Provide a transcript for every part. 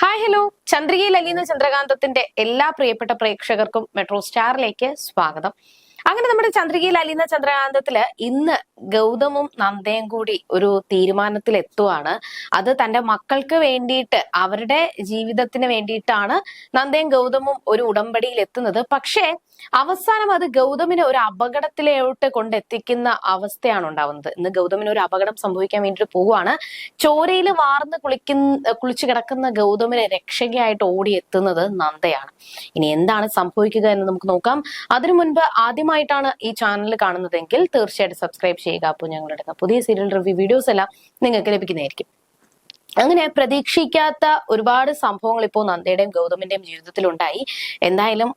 Hi hello ചന്ദ്രികയിൽ അലിയുന്ന ചന്ദ്രകാന്തത്തിന്റെ എല്ലാ പ്രിയപ്പെട്ട പ്രേക്ഷകർക്കും മെട്രോ സ്റ്റാറിലേക്ക് സ്വാഗതം. അങ്ങനെ നമ്മുടെ ചന്ദ്രികയിൽ അലിയുന്ന ചന്ദ്രകാന്തത്തിൽ ഇന്ന് ഗൗതമും നന്ദയും കൂടി ഒരു തീരുമാനത്തിൽ എത്തുവാണ് അത് തന്റെ മക്കൾക്ക് വേണ്ടിയിട്ട് അവരുടെ ജീവിതത്തിന് വേണ്ടിയിട്ടാണ് നന്ദയും ഗൗതമും ഒരു ഉടമ്പടിയിൽ എത്തുന്നത് പക്ഷേ അവസാനം അത് ഗൗതമിനെ ഒരു അപകടത്തിലോട്ട് കൊണ്ടെത്തിക്കുന്ന അവസ്ഥയാണ് ഉണ്ടാവുന്നത്. ഇന്ന് ഗൗതമിന് ഒരു അപകടം സംഭവിക്കാൻ വേണ്ടിയിട്ട് പോവുകയാണ്. ചോരയിൽ വാർന്ന് കുളിക്കുന്ന കുളിച്ചു കിടക്കുന്ന ഗൗതമിനെ രക്ഷകയായിട്ട് ഓടിയെത്തുന്നത് നന്ദയാണ്. ഇനി എന്താണ് സംഭവിക്കുക എന്ന് നമുക്ക് നോക്കാം. അതിനു മുൻപ് ആദ്യമായിട്ടാണ് ഈ ചാനൽ കാണുന്നതെങ്കിൽ തീർച്ചയായിട്ടും സബ്സ്ക്രൈബ് ചെയ്യുക. അപ്പോൾ ഞങ്ങളുടെ പുതിയ സീരിയൽ റിവ്യൂ വീഡിയോസ് എല്ലാം നിങ്ങൾക്ക് ലഭിക്കുന്നതായിരിക്കും. അങ്ങനെ പ്രതീക്ഷിക്കാത്ത ഒരുപാട് സംഭവങ്ങൾ ഇപ്പോൾ നന്ദയുടെയും ഗൗതമിന്റെയും ജീവിതത്തിൽ ഉണ്ടായി എന്തായാലും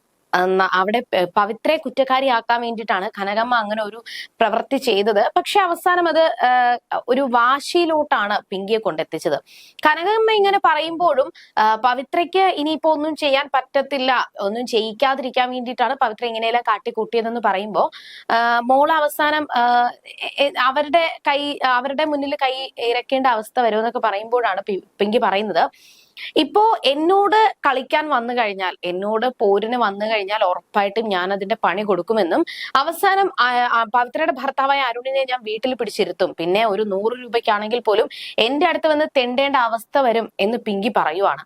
അവിടെ പവിത്രയെ കുറ്റക്കാരിയാക്കാൻ വേണ്ടിയിട്ടാണ് കനകമ്മ അങ്ങനെ ഒരു പ്രവൃത്തി ചെയ്തത്. പക്ഷെ അവസാനം അത് ഒരു വാശിയിലോട്ടാണ് പിങ്കിയെ കൊണ്ടെത്തിച്ചത്. കനകമ്മ ഇങ്ങനെ പറയുമ്പോഴും പവിത്രയ്ക്ക് ഇനിയിപ്പോ ഒന്നും ചെയ്യാൻ പറ്റത്തില്ല ഒന്നും ചെയ്യിക്കാതിരിക്കാൻ വേണ്ടിയിട്ടാണ് പവിത്ര ഇങ്ങനെയെല്ലാം കാട്ടിക്കൂട്ടിയതെന്ന് പറയുമ്പോൾ മോൾ അവസാനം അവരുടെ കൈ അവരുടെ മുന്നിൽ കൈ ഇറക്കേണ്ട അവസ്ഥ വരുമെന്നൊക്കെ പറയുമ്പോഴാണ് പിങ്കി പറയുന്നത്. ഇപ്പോ എന്നോട് കളിക്കാൻ വന്നു കഴിഞ്ഞാൽ എന്നോട് പോരിന് വന്നു കഴിഞ്ഞാൽ ഉറപ്പായിട്ടും ഞാൻ അതിന്റെ പണി കൊടുക്കുമെന്നും അവസാനം പവിത്രയുടെ ഭർത്താവായ അരുണിനെ ഞാൻ വീട്ടിൽ പിടിച്ചിരുത്തും. പിന്നെ ഒരു നൂറ് രൂപയ്ക്കാണെങ്കിൽ പോലും എന്റെ അടുത്ത് വന്ന് തെണ്ടേണ്ട അവസ്ഥ വരും എന്ന് പിങ്കി പറയുവാണ്.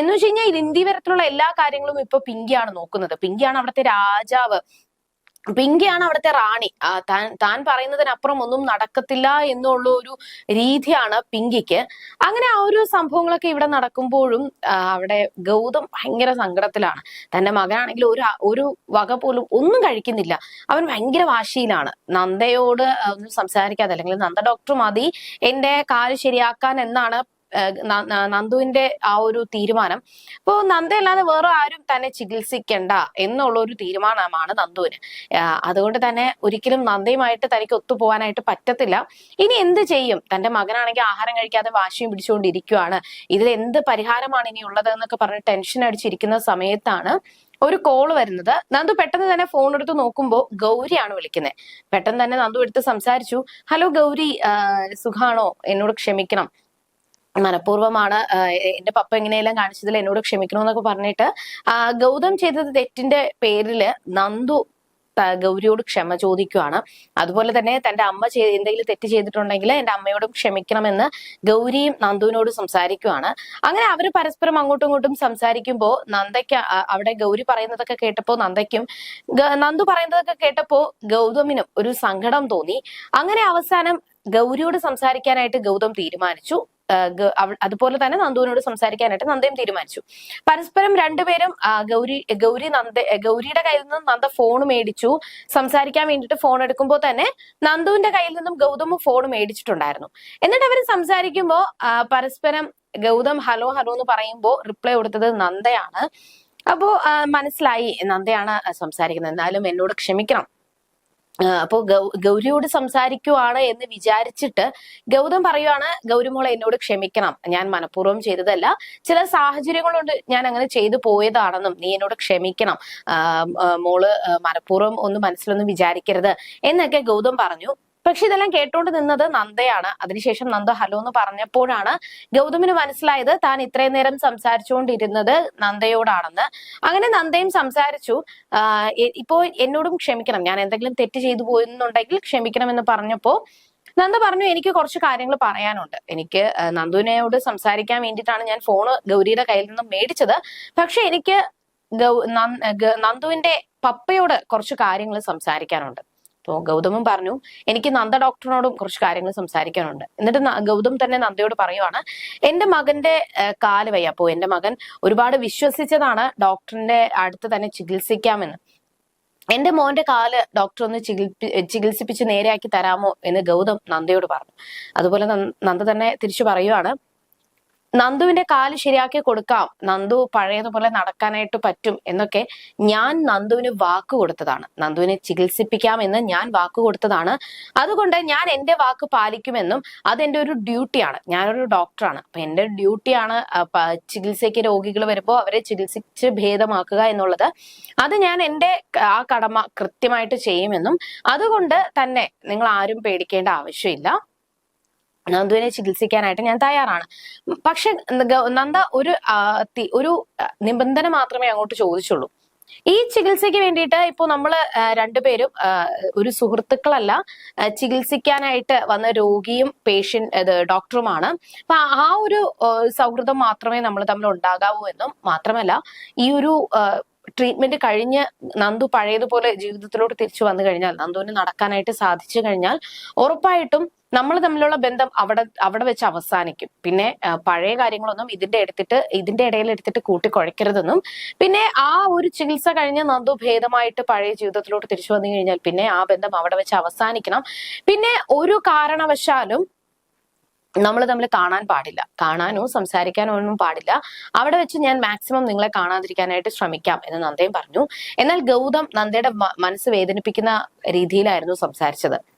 എന്ന് വെച്ച് കഴിഞ്ഞാൽ ഇന്ത്യ തരത്തിലുള്ള എല്ലാ കാര്യങ്ങളും ഇപ്പൊ പിങ്കിയാണ് നോക്കുന്നത്. പിങ്കിയാണ് അവിടുത്തെ രാജാവ് പിങ്കിയാണ് അവിടുത്തെ റാണി. താൻ താൻ പറയുന്നതിനപ്പുറം ഒന്നും നടക്കത്തില്ല എന്നുള്ള ഒരു രീതിയാണ് പിങ്കിക്ക്. അങ്ങനെ ആ ഒരു സംഭവങ്ങളൊക്കെ ഇവിടെ നടക്കുമ്പോഴും അവിടെ ഗൗതം ഭയങ്കര സങ്കടത്തിലാണ്. തന്റെ മകനാണെങ്കിൽ ഒരു ഒരു വക പോലും ഒന്നും കഴിക്കുന്നില്ല. അവൻ ഭയങ്കര വാശിയിലാണ്. നന്ദയോട് ഒന്നും സംസാരിക്കാതെ അല്ലെങ്കിൽ നന്ദ ഡോക്ടർ മതി എന്റെ കാൽ ശരിയാക്കാൻ എന്നാണ് നന്ദുവിന്റെ ആ ഒരു തീരുമാനം. അപ്പോ നന്ദയല്ലാതെ വേറെ ആരും തന്നെ ചികിത്സിക്കണ്ട എന്നുള്ള ഒരു തീരുമാനമാണ് നന്ദുവിന്. അതുകൊണ്ട് തന്നെ ഒരിക്കലും നന്ദയുമായിട്ട് തനിക്ക് ഒത്തുപോകാനായിട്ട് പറ്റത്തില്ല. ഇനി എന്ത് ചെയ്യും? തന്റെ മകനാണെങ്കിൽ ആഹാരം കഴിക്കാതെ വാശിയും പിടിച്ചുകൊണ്ടിരിക്കുവാണ്. ഇതിൽ എന്ത് പരിഹാരമാണ് ഇനി ഉള്ളത് എന്നൊക്കെ പറഞ്ഞ് ടെൻഷൻ അടിച്ചിരിക്കുന്ന സമയത്താണ് ഒരു കോൾ വരുന്നത്. നന്ദു പെട്ടെന്ന് തന്നെ ഫോൺ എടുത്ത് നോക്കുമ്പോൾ ഗൗരിയാണ് വിളിക്കുന്നത് പെട്ടെന്ന് തന്നെ നന്ദു എടുത്ത് സംസാരിച്ചു. ഹലോ ഗൗരി സുഖാണോ? എന്നോട് ക്ഷമിക്കണം. മനഃപൂർവമാണ് എന്റെ പപ്പ ഇങ്ങനെയെല്ലാം കാണിച്ചതിൽ എന്നോട് ക്ഷമിക്കണമെന്നൊക്കെ പറഞ്ഞിട്ട് ഗൗതം ചെയ്തത് തെറ്റിന്റെ പേരിൽ നന്ദു ഗൗരിയോട് ക്ഷമ ചോദിക്കുവാണ്. അതുപോലെ തന്നെ തന്റെ അമ്മ ചെയ്ത് എന്തെങ്കിലും തെറ്റ് ചെയ്തിട്ടുണ്ടെങ്കിൽ എന്റെ അമ്മയോടും ക്ഷമിക്കണമെന്ന് ഗൗരിയും നന്ദുവിനോട് സംസാരിക്കുവാണ്. അങ്ങനെ അവർ പരസ്പരം അങ്ങോട്ടും ഇങ്ങോട്ടും സംസാരിക്കുമ്പോൾ നന്ദയ്ക്ക് അവിടെ ഗൗരി പറയുന്നതൊക്കെ കേട്ടപ്പോൾ നന്ദയ്ക്കും നന്ദു പറയുന്നതൊക്കെ കേട്ടപ്പോ ഗൗതമിനും ഒരു സങ്കടം തോന്നി. അങ്ങനെ അവസാനം ഗൗരിയോട് സംസാരിക്കാനായിട്ട് ഗൗതം തീരുമാനിച്ചു. അതുപോലെ തന്നെ നന്ദുവിനോട് സംസാരിക്കാനായിട്ട് നന്ദയും തീരുമാനിച്ചു. പരസ്പരം രണ്ടുപേരും ഗൗരി ഗൗരി നന്ദ ഗൗരിയുടെ കയ്യിൽ നിന്നും നന്ദ ഫോൺ മേടിച്ചു. സംസാരിക്കാൻ വേണ്ടിയിട്ട് ഫോൺ എടുക്കുമ്പോൾ തന്നെ നന്ദുവിന്റെ കയ്യിൽ നിന്നും ഗൗതമ ഫോൺ മേടിച്ചിട്ടുണ്ടായിരുന്നു. എന്നിട്ട് അവർ സംസാരിക്കുമ്പോൾ പരസ്പരം ഗൗതം ഹലോ ഹലോ എന്ന് പറയുമ്പോൾ റിപ്ലൈ കൊടുത്തത് നന്ദയാണ്. അപ്പോ മനസ്സിലായി നന്ദയാണ് സംസാരിക്കുന്നത്. എന്നാലും എന്നോട് ക്ഷമിക്കണം. ആ, അപ്പോ ഗൗ ഗൗരിയോട് സംസാരിക്കുവാണ് എന്ന് വിചാരിച്ചിട്ട് ഗൗതം പറയുവാണ് ഗൗരിമോളെ എന്നോട് ക്ഷമിക്കണം. ഞാൻ മനഃപൂർവം ചെയ്തതല്ല. ചില സാഹചര്യങ്ങൾ കൊണ്ട് ഞാൻ അങ്ങനെ ചെയ്തു പോയതാണെന്നും നീ എന്നോട് ക്ഷമിക്കണം. മോൾ മനഃപൂർവം ഒന്നും മനസ്സിലൊന്നും വിചാരിക്കരുത്. എന്നൊക്കെ ഗൗതം പറഞ്ഞു. പക്ഷെ ഇതെല്ലാം കേട്ടോണ്ട് നിന്നത് നന്ദയാണ്. അതിനുശേഷം നന്ദ ഹലോ എന്ന് പറഞ്ഞപ്പോഴാണ് ഗൗതമിന് മനസ്സിലായത് താൻ ഇത്രയും നേരം സംസാരിച്ചുകൊണ്ടിരുന്നത് നന്ദയോടാണെന്ന്. അങ്ങനെ നന്ദയും സംസാരിച്ചു. ഇപ്പോ എന്നോടും ക്ഷമിക്കണം. ഞാൻ എന്തെങ്കിലും തെറ്റ് ചെയ്തു പോയെന്നുണ്ടെങ്കിൽ ക്ഷമിക്കണം എന്ന് പറഞ്ഞപ്പോ നന്ദ പറഞ്ഞു എനിക്ക് കുറച്ച് കാര്യങ്ങൾ പറയാനുണ്ട്. എനിക്ക് നന്ദുവിനോട് സംസാരിക്കാൻ വേണ്ടിയിട്ടാണ് ഞാൻ ഫോണ് ഗൗരിയുടെ കയ്യിൽ നിന്ന് മേടിച്ചത്. പക്ഷെ എനിക്ക് നന്ദുവിന്റെ പപ്പയോട് കുറച്ച് കാര്യങ്ങൾ സംസാരിക്കാനുണ്ട്. അപ്പോൾ ഗൗതമും പറഞ്ഞു എനിക്ക് നന്ദ ഡോക്ടറിനോടും കുറച്ച് കാര്യങ്ങൾ സംസാരിക്കാനുണ്ട്. എന്നിട്ട് ഗൗതം തന്നെ നന്ദയോട് പറയുവാണ് എന്റെ മകന്റെ കാൽ വയ്യ. അപ്പോ എന്റെ മകൻ ഒരുപാട് വിശ്വസിച്ചതാണ് ഡോക്ടറിന്റെ അടുത്ത് തന്നെ ചികിത്സിക്കാമെന്ന്. എന്റെ മോന്റെ കാൽ ഡോക്ടർ ഒന്ന് ചികിത്സി ചികിത്സിപ്പിച്ച് നേരെയാക്കി തരാമോ? എന്ന് ഗൗതം നന്ദയോട് പറഞ്ഞു. അതുപോലെ നന്ദ തന്നെ തിരിച്ചു പറയുവാണ് നന്ദുവിന്റെ കാൽ ശരിയാക്കി കൊടുക്കാം. നന്ദു പഴയതുപോലെ നടക്കാനായിട്ട് പറ്റും എന്നൊക്കെ ഞാൻ നന്ദുവിന് വാക്ക് കൊടുത്തതാണ്. നന്ദുവിനെ ചികിത്സിപ്പിക്കാം എന്ന് ഞാൻ വാക്ക് കൊടുത്തതാണ്. അതുകൊണ്ട് ഞാൻ എന്റെ വാക്ക് പാലിക്കുമെന്നും അതെന്റെ ഒരു ഡ്യൂട്ടിയാണ് ഞാനൊരു ഡോക്ടറാണ് അപ്പൊ എന്റെ ഡ്യൂട്ടിയാണ് ചികിത്സയ്ക്ക് രോഗികൾ വരുമ്പോൾ അവരെ ചികിത്സിച്ച് ഭേദമാക്കുക എന്നുള്ളത് അത് ഞാൻ എന്റെ ആ കടമ കൃത്യമായിട്ട് ചെയ്യുമെന്നും അതുകൊണ്ട് തന്നെ നിങ്ങൾ ആരും പേടിക്കേണ്ട ആവശ്യമില്ല. നന്ദുവിനെ ചികിത്സിക്കാനായിട്ട് ഞാൻ തയ്യാറാണ്. പക്ഷെ നന്ദ ഒരു ഒരു നിബന്ധന മാത്രമേ അങ്ങോട്ട് ചോദിച്ചുള്ളൂ. ഈ ചികിത്സയ്ക്ക് വേണ്ടിയിട്ട് ഇപ്പോ നമ്മൾ ആ, രണ്ടുപേരും ഒരു സുഹൃത്തുക്കളല്ല ചികിത്സിക്കാനായിട്ട് വന്ന രോഗിയും പേഷ്യന്റ് ഡോക്ടറുമാണ്. അപ്പൊ ആ ഒരു സൗഹൃദം മാത്രമേ നമ്മൾ തമ്മിൽ ഉണ്ടാകാവൂ എന്നും മാത്രമല്ല ഈ ഒരു ട്രീറ്റ്മെന്റ് കഴിഞ്ഞ് നന്ദു പഴയതുപോലെ ജീവിതത്തിലോട്ട് തിരിച്ചു വന്നു കഴിഞ്ഞാൽ നന്ദുവിന് നടക്കാനായിട്ട് സാധിച്ചു കഴിഞ്ഞാൽ ഉറപ്പായിട്ടും നമ്മൾ തമ്മിലുള്ള ബന്ധം അവിടെ അവിടെ വെച്ച് അവസാനിക്കും. പിന്നെ പഴയ കാര്യങ്ങളൊന്നും ഇതിന്റെ എടുത്തിട്ട് ഇതിന്റെ ഇടയിൽ എടുത്തിട്ട് കൂട്ടിക്കുഴക്കരുതെന്നും പിന്നെ ആ ഒരു ചികിത്സ കഴിഞ്ഞ് നന്ദു ഭേദമായിട്ട് പഴയ ജീവിതത്തിലോട്ട് തിരിച്ചു വന്നു കഴിഞ്ഞാൽ പിന്നെ ആ ബന്ധം അവിടെ വെച്ച് അവസാനിക്കണം. പിന്നെ ഒരു കാരണവശാലും നമ്മൾ തമ്മിൽ കാണാൻ പാടില്ല. കാണാനോ സംസാരിക്കാനോ ഒന്നും പാടില്ല. അവിടെ വെച്ച് ഞാൻ മാക്സിമം നിങ്ങളെ കാണാതിരിക്കാനായിട്ട് ശ്രമിക്കാം എന്ന് നന്ദയും പറഞ്ഞു. എന്നാൽ ഗൗതം നന്ദയുടെ മനസ്സ് വേദനിപ്പിക്കുന്ന രീതിയിലായിരുന്നു സംസാരിച്ചത്.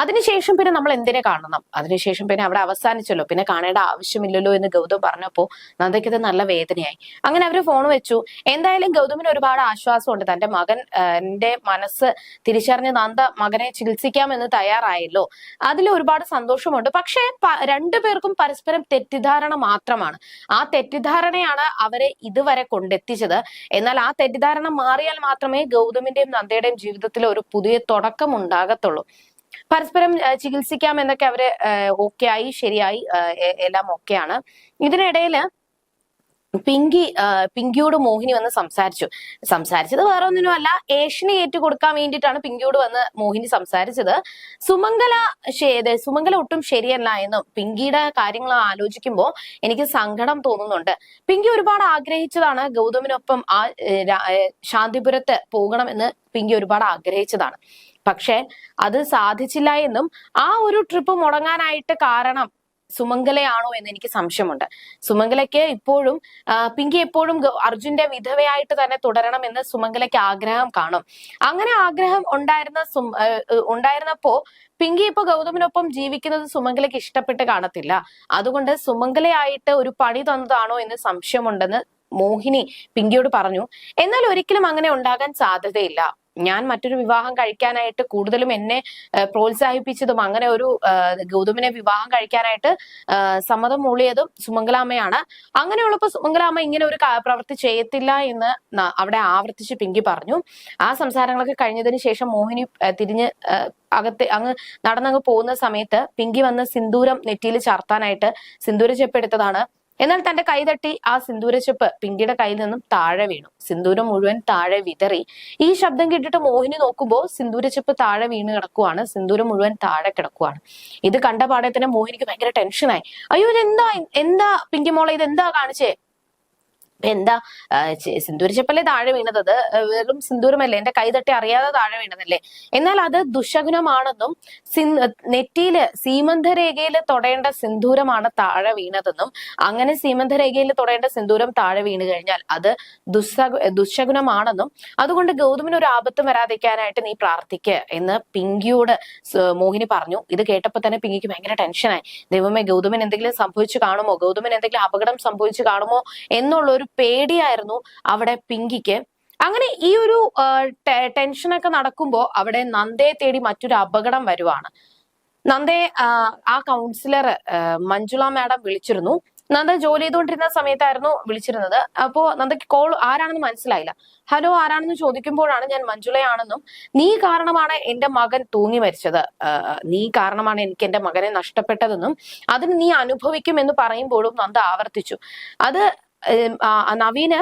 അതിനുശേഷം പിന്നെ നമ്മൾ എന്തിനെ കാണണം? അതിനുശേഷം പിന്നെ അവിടെ അവസാനിച്ചല്ലോ. പിന്നെ കാണേണ്ട ആവശ്യമില്ലല്ലോ എന്ന് ഗൗതം പറഞ്ഞപ്പോ നന്ദയ്ക്ക് ഇത് നല്ല വേദനയായി. അങ്ങനെ അവർ ഫോൺ വെച്ചു. എന്തായാലും ഗൗതമിന് ഒരുപാട് ആശ്വാസമുണ്ട്. തന്റെ മകൻ എന്റെ മനസ്സ് തിരിച്ചറിഞ്ഞ് നന്ദ മകനെ ചികിത്സിക്കാമെന്ന് തയ്യാറായല്ലോ. അതിൽ ഒരുപാട് സന്തോഷമുണ്ട്. പക്ഷേ രണ്ടുപേർക്കും പരസ്പരം തെറ്റിദ്ധാരണ മാത്രമാണ്. ആ തെറ്റിദ്ധാരണയാണ് അവരെ ഇതുവരെ കൊണ്ടെത്തിച്ചത്. എന്നാൽ ആ തെറ്റിദ്ധാരണ മാറിയാൽ മാത്രമേ ഗൗതമിന്റെയും നന്ദയുടെയും ജീവിതത്തിൽ ഒരു പുതിയ തുടക്കം ഉണ്ടാകത്തുള്ളൂ. പരസ്പരം ചികിത്സിക്കാം എന്നൊക്കെ അവർ ഓക്കെ ആയി ശരിയായി എല്ലാം ഓക്കെയാണ്. ഇതിനിടയിൽ പിങ്കി പിങ്കിയോട് മോഹിനി വന്ന് സംസാരിച്ചു. സംസാരിച്ചത് വേറെ ഒന്നിനും അല്ല ഏഷ്യനെ ഏറ്റു കൊടുക്കാൻ വേണ്ടിയിട്ടാണ് പിങ്കിയോട് വന്ന് മോഹിനി സംസാരിച്ചത്. സുമംഗല സുമംഗല ഒട്ടും ശരിയല്ല എന്നും പിങ്കിയുടെ കാര്യങ്ങൾ ആലോചിക്കുമ്പോൾ എനിക്ക് സങ്കടം തോന്നുന്നുണ്ട്. പിങ്കി ഒരുപാട് ആഗ്രഹിച്ചതാണ് ഗൗതമിനൊപ്പം ആ ശാന്തിപുരത്ത് പോകണം എന്ന് പിങ്കി ഒരുപാട് ആഗ്രഹിച്ചതാണ്. പക്ഷെ അത് സാധിച്ചില്ല എന്നും ആ ഒരു ട്രിപ്പ് മുടങ്ങാനായിട്ട് കാരണം സുമംഗലയാണോ എന്ന് എനിക്ക് സംശയമുണ്ട്. സുമംഗലയ്ക്ക് ഇപ്പോഴും പിങ്കി എപ്പോഴും അർജുന്റെ വിധവയായിട്ട് തന്നെ തുടരണം എന്ന് സുമംഗലയ്ക്ക് ആഗ്രഹം കാണും. അങ്ങനെ ആഗ്രഹം ഉണ്ടായിരുന്ന ഉണ്ടായിരുന്നപ്പോ പിങ്കി ഇപ്പൊ ഗൗതമിനൊപ്പം ജീവിക്കുന്നത് സുമംഗലയ്ക്ക് ഇഷ്ടപ്പെട്ട് കാണത്തില്ല. അതുകൊണ്ട് സുമംഗലയായിട്ട് ഒരു പണി തന്നതാണോ എന്ന് സംശയമുണ്ടെന്ന് മോഹിനി പിങ്കിയോട് പറഞ്ഞു. എന്നാൽ ഒരിക്കലും അങ്ങനെ ഉണ്ടാകാൻ സാധ്യതയില്ല. ഞാൻ മറ്റൊരു വിവാഹം കഴിക്കാനായിട്ട് കൂടുതലും എന്നെ പ്രോത്സാഹിപ്പിച്ചതും അങ്ങനെ ഒരു ഗൗതമിനെ വിവാഹം കഴിക്കാനായിട്ട് സമ്മതം മൂളിയതും സുമംഗലാമ്മയാണ്. അങ്ങനെയുള്ളപ്പോ സുമംഗലാമ്മ ഇങ്ങനെ ഒരു പ്രവൃത്തി ചെയ്യത്തില്ല എന്ന് അവിടെ ആവർത്തിച്ച് പിങ്കി പറഞ്ഞു. ആ സംസാരങ്ങളൊക്കെ കഴിഞ്ഞതിന് ശേഷം മോഹിനി തിരിഞ്ഞ് അകത്ത് അങ്ങ് നടന്നങ്ങ് പോകുന്ന സമയത്ത് പിങ്കി വന്ന് സിന്ദൂരം നെറ്റിയിൽ ചാർത്താനായിട്ട് സിന്ദൂര ചെപ്പ് എടുത്തതാണ് എന്നാൽ തന്റെ കൈ തട്ടി ആ സിന്ദൂരച്ചെപ്പ് പിങ്കിയുടെ കയ്യിൽ നിന്നും താഴെ വീണു. സിന്ദൂരം മുഴുവൻ താഴെ വിതറി. ഈ ശബ്ദം കേട്ടിട്ട് മോഹിനി നോക്കുമ്പോൾ സിന്ദൂരച്ചെപ്പ് താഴെ വീണ് കിടക്കുവാണ്. സിന്ദൂരം മുഴുവൻ താഴെ കിടക്കുവാണ്. ഇത് കണ്ട പാടെ തന്നെ മോഹിനിക്ക് ഭയങ്കര ടെൻഷനായി അയ്യോ ഇതെന്താ? എന്താ പിങ്കി മോളെ എന്താ കാണിച്ചേ? എന്താ സിന്ദൂര ചെപ്പല്ലേ താഴെ വീണത്? അത് വെറും സിന്ദൂരമല്ലേ? എന്റെ കൈതട്ടി അറിയാതെ താഴെ വീണതല്ലേ? എന്നാൽ അത് ദുശകുനമാണെന്നും നെറ്റിയിൽ സീമന്തരേഖയിൽ തൊടേണ്ട സിന്ദൂരമാണ് താഴെ വീണതെന്നും അങ്ങനെ സീമന്തരേഖയിൽ തൊടേണ്ട സിന്ദൂരം താഴെ വീണ് കഴിഞ്ഞാൽ അത് ദുസ്സഗു ദുശകുനമാണെന്നും അതുകൊണ്ട് ഗൗതമിന് ഒരു ആപത്തും വരാതിരിക്കാനായിട്ട് നീ പ്രാർത്ഥിക്ക എന്ന് പിങ്കിയോട് മോഹിനി പറഞ്ഞു. ഇത് കേട്ടപ്പോൾ തന്നെ പിങ്കിക്ക് ഭയങ്കര ടെൻഷനായി. ദൈവമേ ഗൗതമൻ എന്തെങ്കിലും സംഭവിച്ചു കാണുമോ? ഗൗതമൻ എന്തെങ്കിലും അപകടം സംഭവിച്ചു കാണുമോ? എന്നുള്ള ഒരു പേടിയായിരുന്നു അവിടെ പിങ്കിക്ക്. അങ്ങനെ ഈ ഒരു ടെൻഷനൊക്കെ നടക്കുമ്പോൾ അവിടെ നന്ദയെ തേടി മറ്റൊരു അപകടം വരുവാണ്. നന്ദയെ ആ, കൗൺസിലർ മഞ്ജുള മാഡം വിളിച്ചിരുന്നു. നന്ദ ജോലി ചെയ്തുകൊണ്ടിരുന്ന സമയത്തായിരുന്നു വിളിച്ചിരുന്നത്. അപ്പോ നന്ദയ്ക്ക് കോൾ ആരാണെന്ന് മനസ്സിലായില്ല. ഹലോ ആരാണെന്ന് ചോദിക്കുമ്പോഴാണ് ഞാൻ മഞ്ജുളയാണെന്നും നീ കാരണമാണ് എന്റെ മകൻ തൂങ്ങി മരിച്ചത്. നീ കാരണമാണ് എനിക്ക് എന്റെ മകനെ നഷ്ടപ്പെട്ടതെന്നും അതിന് നീ അനുഭവിക്കുമെന്ന് പറയുമ്പോഴും നന്ദ ആവർത്തിച്ചു. അത് നവീന്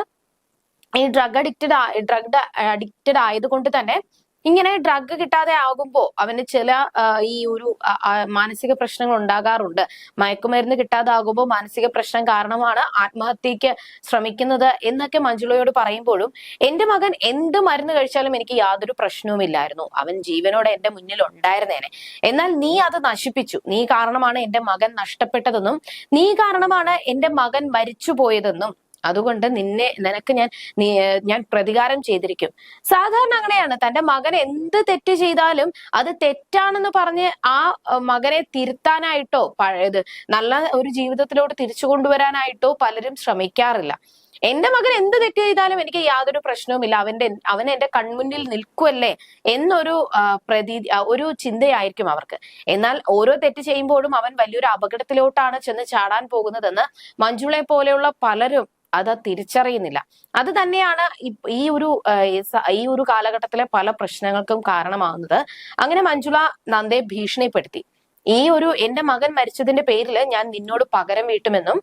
ഈ ഡ്രഗ് അഡിക്റ്റഡ് ഡ്രഗ് അഡിക്റ്റഡ് ആയതുകൊണ്ട് തന്നെ ഇങ്ങനെ ഡ്രഗ് കിട്ടാതെ ആകുമ്പോൾ അവന് ചില ഈ ഒരു മാനസിക പ്രശ്നങ്ങൾ ഉണ്ടാകാറുണ്ട്. മയക്കുമരുന്ന് കിട്ടാതെ ആകുമ്പോൾ മാനസിക പ്രശ്നം കാരണമാണ് ആത്മഹത്യക്ക് ശ്രമിക്കുന്നത് എന്നൊക്കെ മഞ്ജുളയോട് പറയുമ്പോഴും എന്റെ മകൻ എന്ത് മരുന്ന് കഴിച്ചാലും എനിക്ക് യാതൊരു പ്രശ്നവുമില്ലായിരുന്നു അവൻ ജീവനോടെ എന്റെ മുന്നിൽ ഉണ്ടായിരുന്നേനെ. എന്നാൽ നീ അത് നശിപ്പിച്ചു. നീ കാരണമാണ് എന്റെ മകൻ നഷ്ടപ്പെട്ടതെന്നും നീ കാരണമാണ് എന്റെ മകൻ മരിച്ചുപോയതെന്നും. അതുകൊണ്ട് നിന്നെ നിനക്ക് ഞാൻ ഞാൻ പ്രതികാരം ചെയ്തിരിക്കും. സാധാരണ അങ്ങനെയാണ്. തന്റെ മകൻ എന്ത് തെറ്റ് ചെയ്താലും അത് തെറ്റാണെന്ന് പറഞ്ഞ് ആ മകനെ തിരുത്താനായിട്ടോ പഴയത് നല്ല ഒരു ജീവിതത്തിലോട്ട് തിരിച്ചു കൊണ്ടുവരാനായിട്ടോ പലരും ശ്രമിക്കാറില്ല. എന്റെ മകൻ എന്ത് തെറ്റ് ചെയ്താലും എനിക്ക് യാതൊരു പ്രശ്നവുമില്ല. അവന്റെ അവൻ എന്റെ കൺമുന്നിൽ നിൽക്കുമല്ലേ എന്നൊരു പ്രതീ ഒരു ചിന്തയായിരിക്കും അവർക്ക്. എന്നാൽ ഓരോ തെറ്റ് ചെയ്യുമ്പോഴും അവൻ വലിയൊരു അപകടത്തിലോട്ടാണ് ചെന്ന് ചാടാൻ പോകുന്നതെന്ന് മഞ്ജുളെ പോലെയുള്ള പലരും അത് തിരിച്ചറിയുന്നില്ല. അത് തന്നെയാണ് ഈ ഒരു ഈ ഒരു കാലഘട്ടത്തിലെ പല പ്രശ്നങ്ങൾക്കും കാരണമാകുന്നത്. അങ്ങനെ മഞ്ജുള നന്ദയെ ഭീഷണിപ്പെടുത്തി. ഈ ഒരു എന്റെ മകൻ മരിച്ചതിന്റെ പേരിൽ ഞാൻ നിന്നോട് പകരം വീട്ടുമെന്നും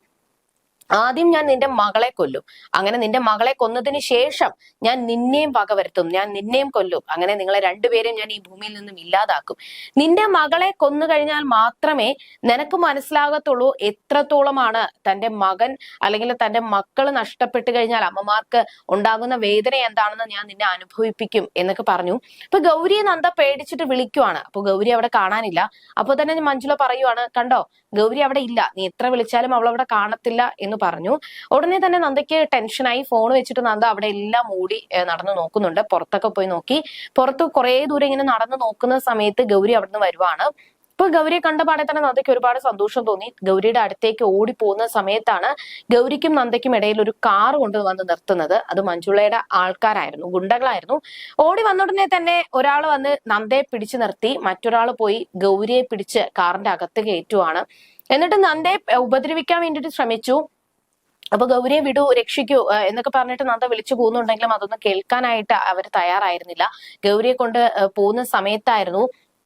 ആദ്യം ഞാൻ നിന്റെ മകളെ കൊല്ലും. അങ്ങനെ നിന്റെ മകളെ കൊന്നതിന് ശേഷം ഞാൻ നിന്നെയും വകവരുത്തും. ഞാൻ നിന്നെയും കൊല്ലും. അങ്ങനെ നിങ്ങളെ രണ്ടുപേരെയും ഞാൻ ഈ ഭൂമിയിൽ നിന്നും ഇല്ലാതാക്കും. നിന്റെ മകളെ കൊന്നു കഴിഞ്ഞാൽ മാത്രമേ നിനക്ക് മനസ്സിലാകത്തുള്ളൂ എത്രത്തോളമാണ് തന്റെ മകൻ അല്ലെങ്കിൽ തന്റെ മക്കൾ നഷ്ടപ്പെട്ടു കഴിഞ്ഞാൽ അമ്മമാർക്ക് ഉണ്ടാകുന്ന വേദന എന്താണെന്ന് ഞാൻ നിന്നെ അനുഭവിപ്പിക്കും എന്നൊക്കെ പറഞ്ഞു. അപ്പൊ ഗൗരിയെ നന്ദ പേടിച്ചിട്ട് വിളിക്കുവാണ്. അപ്പൊ ഗൗരി അവിടെ കാണാനില്ല. അപ്പൊ തന്നെ മഞ്ജുള പറയുവാണ് കണ്ടോ ഗൗരി അവിടെ ഇല്ല. നീ എത്ര വിളിച്ചാലും അവൾ അവിടെ കാണത്തില്ല എന്ന് പറഞ്ഞു. ഉടനെ തന്നെ നന്ദയ്ക്ക് ടെൻഷനായി ഫോൺ വെച്ചിട്ട് നന്ദ അവിടെ എല്ലാം മൂടി നടന്നു നോക്കുന്നുണ്ട്. പുറത്തൊക്കെ പോയി നോക്കി. പുറത്ത് കുറെ ദൂരം ഇങ്ങനെ നടന്നു നോക്കുന്ന സമയത്ത് ഗൗരി അവിടുന്ന് വരുവാണ്. ഇപ്പൊ ഗൗരിയെ കണ്ടപാടെ തന്നെ നന്ദയ്ക്ക് ഒരുപാട് സന്തോഷം തോന്നി. ഗൗരിയുടെ അടുത്തേക്ക് ഓടി പോകുന്ന സമയത്താണ് ഗൗരിക്കും നന്ദയ്ക്കും ഇടയിൽ ഒരു കാർ കൊണ്ട് വന്ന് നിർത്തുന്നത്. അത് മഞ്ജുളയുടെ ആൾക്കാരായിരുന്നു ഗുണ്ടകളായിരുന്നു. ഓടി വന്നുടനെ തന്നെ ഒരാൾ വന്ന് നന്ദയെ പിടിച്ചു നിർത്തി. മറ്റൊരാൾ പോയി ഗൗരിയെ പിടിച്ച് കാറിന്റെ അകത്ത് കയറ്റുവാണ്. എന്നിട്ട് നന്ദയെ ഉപദ്രവിക്കാൻ വേണ്ടിയിട്ട് ശ്രമിച്ചു. അപ്പൊ ഗൗരിയെ വിടൂ രക്ഷിക്കൂ എന്നൊക്കെ പറഞ്ഞിട്ട് നന്ദ വിളിച്ചു പോകുന്നുണ്ടെങ്കിലും അതൊന്നും കേൾക്കാനായിട്ട് അവർ തയ്യാറായിരുന്നില്ല. ഗൗരിയെ കൊണ്ട് പോകുന്ന സമയത്തായിരുന്നു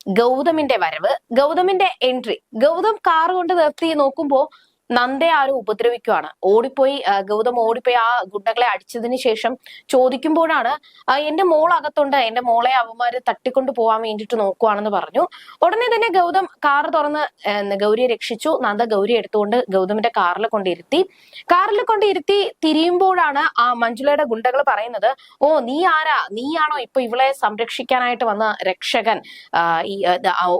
ഗൗതമിന്റെ വരവ് ഗൗതമിന്റെ എൻട്രി ഗൗതം കാർ കൊണ്ട് നിർത്തി നോക്കുമ്പോ നന്ദയെ ആരും ഉപദ്രവിക്കുവാണ്. ഓടിപ്പോയി ഗൗതം ഓടിപ്പോയി ആ ഗുണ്ടകളെ അടിച്ചതിന് ശേഷം ചോദിക്കുമ്പോഴാണ് എന്റെ മോൾ അകത്തുണ്ട് എന്റെ മോളെ അവന്മാര് തട്ടിക്കൊണ്ട് പോവാൻ വേണ്ടിട്ട് നോക്കുവാണെന്ന് പറഞ്ഞു. ഉടനെ തന്നെ ഗൗതം കാർ തുറന്ന് ഗൗരിയെ രക്ഷിച്ചു. നന്ദ ഗൗരി എടുത്തുകൊണ്ട് ഗൗതമിന്റെ കാറിൽ കൊണ്ടിരുത്തി. കാറിൽ കൊണ്ടിരുത്തി തിരിയുമ്പോഴാണ് ആ മഞ്ജുളയുടെ ഗുണ്ടകൾ പറയുന്നത് ഓ നീ ആരാ? നീയാണോ ഇപ്പൊ ഇവളെ സംരക്ഷിക്കാനായിട്ട് വന്ന രക്ഷകൻ?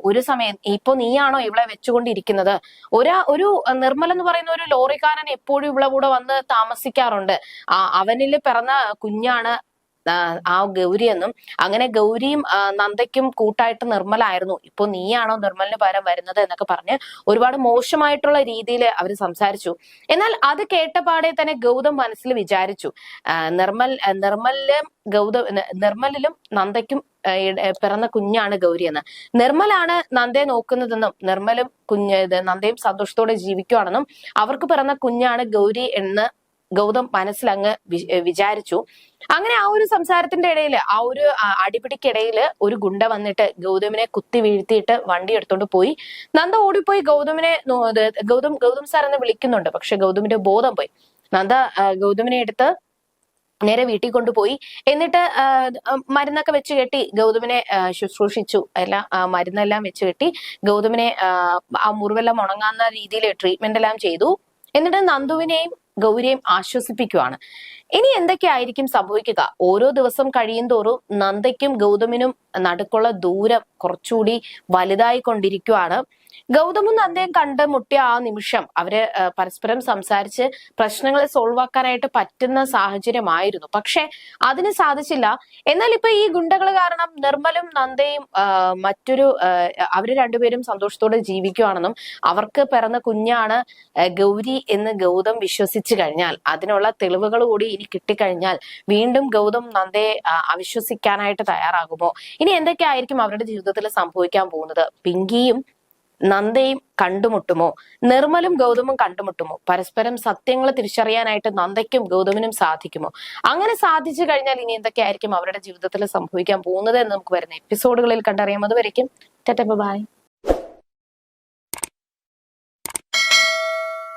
ഒരു സമയം ഇപ്പൊ നീയാണോ ഇവളെ വെച്ചുകൊണ്ടിരിക്കുന്നത്? ഒരാ ഒരു നിർമ്മൽ എന്ന് പറയുന്ന ഒരു ലോറിക്കാരൻ എപ്പോഴും ഇവിടെ കൂടെ വന്ന് താമസിക്കാറുണ്ട്. ആ അവനിൽ പിറന്ന കുഞ്ഞാണ് ആ, ഗൗരിയെന്നും അങ്ങനെ ഗൗരിയും നന്ദയ്ക്കും കൂട്ടായിട്ട് നിർമ്മലായിരുന്നു. ഇപ്പൊ നീയാണോ നിർമ്മലിന് പകരം വരുന്നത് എന്നൊക്കെ പറഞ്ഞ് ഒരുപാട് മോശമായിട്ടുള്ള രീതിയിൽ അവർ സംസാരിച്ചു. എന്നാൽ അത് കേട്ടപാടെ തന്നെ ഗൗതം മനസ്സിൽ വിചാരിച്ചു. നിർമ്മൽ നിർമ്മലിലും ഗൗതം നിർമ്മലിലും നന്ദയ്ക്കും പിറന്ന കുഞ്ഞാണ് ഗൗരി എന്ന്. നിർമ്മലാണ് നന്ദയെ നോക്കുന്നതെന്നും നിർമ്മലും കുഞ്ഞ് നന്ദയും സന്തോഷത്തോടെ ജീവിക്കുവാണെന്നും അവർക്ക് പിറന്ന കുഞ്ഞാണ് ഗൗരി എന്ന് ഗൗതം മനസ്സിലങ്ങ് വിചാരിച്ചു. അങ്ങനെ ആ ഒരു സംസാരത്തിന്റെ ഇടയിൽ ആ ഒരു അടിപിടിക്കിടയിൽ ഒരു ഗുണ്ട വന്നിട്ട് ഗൗതമിനെ കുത്തി വീഴ്ത്തിയിട്ട് വണ്ടി എടുത്തോണ്ട് പോയി. നന്ദ ഓടിപ്പോയി ഗൗതമിനെ ഗൗതം ഗൗതം സാർ എന്ന് വിളിക്കുന്നുണ്ട്. പക്ഷെ ഗൗതമിന്റെ ബോധം പോയി. നന്ദ ഗൗതമിനെ എടുത്ത് നേരെ വീട്ടിൽ കൊണ്ടുപോയി. എന്നിട്ട് മരുന്നൊക്കെ വെച്ച് കെട്ടി ഗൗതമിനെ ശുശ്രൂഷിച്ചു. എല്ലാം മരുന്നെല്ലാം വെച്ച് കെട്ടി ഗൗതമിനെ ആ മുറിവെല്ലാം ഉണങ്ങാവുന്ന രീതിയിൽ ട്രീറ്റ്മെന്റ് എല്ലാം ചെയ്തു. എന്നിട്ട് നന്ദുവിനെയും ഗൗരിയെയും ആശ്വസിപ്പിക്കുവാണ്. ഇനി എന്തൊക്കെയായിരിക്കും സംഭവിക്കുക? ഓരോ ദിവസം കഴിയും തോറും നന്ദയ്ക്കും ഗൗതമിനും നടുക്കുള്ള ദൂരം കുറച്ചുകൂടി വലുതായി കൊണ്ടിരിക്കുവാണ് ഗൗതമും നന്ദയും കണ്ട് മുട്ടിയ ആ നിമിഷം അവർ പരസ്പരം സംസാരിച്ച് പ്രശ്നങ്ങളെ സോൾവ് ആക്കാനായിട്ട് പറ്റുന്ന സാഹചര്യമായിരുന്നു. പക്ഷെ അതിന് സാധിച്ചില്ല. എന്നാൽ ഇപ്പൊ ഈ ഗുണ്ടകൾ കാരണം നിർമ്മലും നന്ദയും മറ്റൊരു അവർ രണ്ടുപേരും സന്തോഷത്തോടെ ജീവിക്കുവാണെന്നും അവർക്ക് പിറന്ന കുഞ്ഞാണ് ഗൗരി എന്ന് ഗൗതം വിശ്വസിച്ചു കഴിഞ്ഞാൽ അതിനുള്ള തെളിവുകൾ കൂടി ഇനി കിട്ടിക്കഴിഞ്ഞാൽ വീണ്ടും ഗൗതം നന്ദയെ അവിശ്വസിക്കാനായിട്ട് തയ്യാറാകുമോ? ഇനി എന്തൊക്കെയായിരിക്കും അവരുടെ ജീവിതത്തിൽ സംഭവിക്കാൻ പോകുന്നത്? പിങ്കിയും നന്ദയും കണ്ടുമുട്ടുമോ? നിർമ്മലും ഗൗതമും കണ്ടുമുട്ടുമോ? പരസ്പരം സത്യങ്ങൾ തിരിച്ചറിയാനായിട്ട് നന്ദയ്ക്കും ഗൗതമിനും സാധിക്കുമോ? അങ്ങനെ സാധിച്ചു കഴിഞ്ഞാൽ ഇനി എന്തൊക്കെയായിരിക്കും അവരുടെ ജീവിതത്തിൽ സംഭവിക്കാൻ പോകുന്നത് എന്ന് നമുക്ക് വരുന്ന എപ്പിസോഡുകളിൽ കണ്ടറിയാം. അതുവരയ്ക്കും ബൈ.